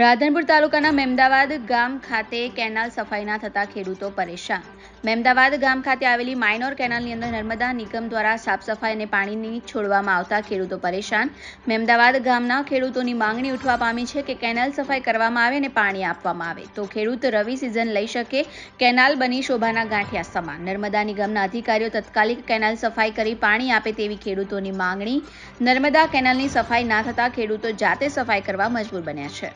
રાધનપુર તાલુકાના મેમદાવાદ ગામ ખાતે કેનાલ સફાઈ ના થતા ખેડૂતો પરેશાન. મેમદાવાદ ગામ ખાતે આવેલી માઇનોર કેનાલની અંદર નર્મદા નિગમ દ્વારા સાફ સફાઈ અને પાણીની છોડવામાં આવતા ખેડૂતો પરેશાન. મેમદાવાદ ગામના ખેડૂતોની માંગણી ઉઠવા પામી છે કે કેનાલ સફાઈ કરવામાં આવે અને પાણી આપવામાં આવે. તો ખેડૂત રવિ સિઝન લઈ શકે કેનાલ બની શોભાના ગાંઠિયા સમાન. નર્મદા નિગમના અધિકારીઓ તત્કાલિક કેનાલ સફાઈ કરી પાણી આપે તેવી ખેડૂતોની માંગણી. નર્મદા કેનાલની સફાઈ ના થતા ખેડૂતો જાતે સફાઈ કરવા મજબૂર બન્યા છે.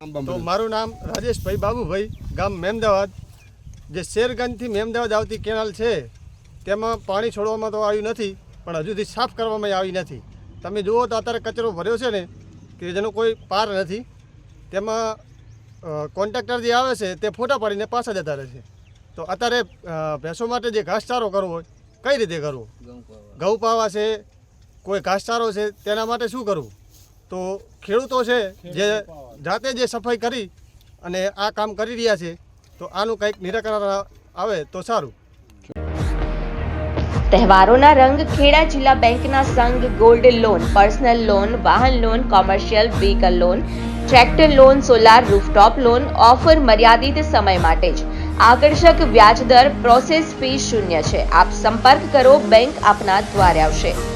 તો મારું નામ રાજેશભાઈ બાબુભાઈ ગામ મેમદાવાદ. જે શેરગંજથી મેમદાવાદ આવતી કેનાલ છે તેમાં પાણી છોડવામાં તો આવ્યું નથી પણ હજુ સુધી સાફ કરવામાં આવી નથી. તમે જુઓ તો અત્યારે કચરો ભર્યો છે ને કે જેનો કોઈ પાર નથી. તેમાં કોન્ટ્રાક્ટર જે આવે છે તે ફોટા પાડીને પાછા જતા રહે છે. તો અત્યારે ભેંસો માટે જે ઘાસચારો કરવો હોય કઈ રીતે કરવો? ઘઉં પાવા છે કોઈ ઘાસચારો છે તેના માટે શું કરવું? તો ખેડૂતો છે જે જાતે જે સફાઈ કરી અને આ કામ કરી રહ્યા છે, તો આનું કંઈક નિરાકરણ આવે તો સારું. તહેવારોના રંગ ખેડા જિલ્લા બેંકના સંઘ ગોલ્ડ લોન, પર્સનલ લોન, વાહન loan, commercial vehicle loan, tractor loan, solar rooftop loan, offer મર્યાદિત સમય માટે જ. આકર્ષક વ્યાજદર પ્રોસેસ ફી શૂન્ય છે. આપ સંપર્ક કરો, બેંક આપના દ્વારે આવશે.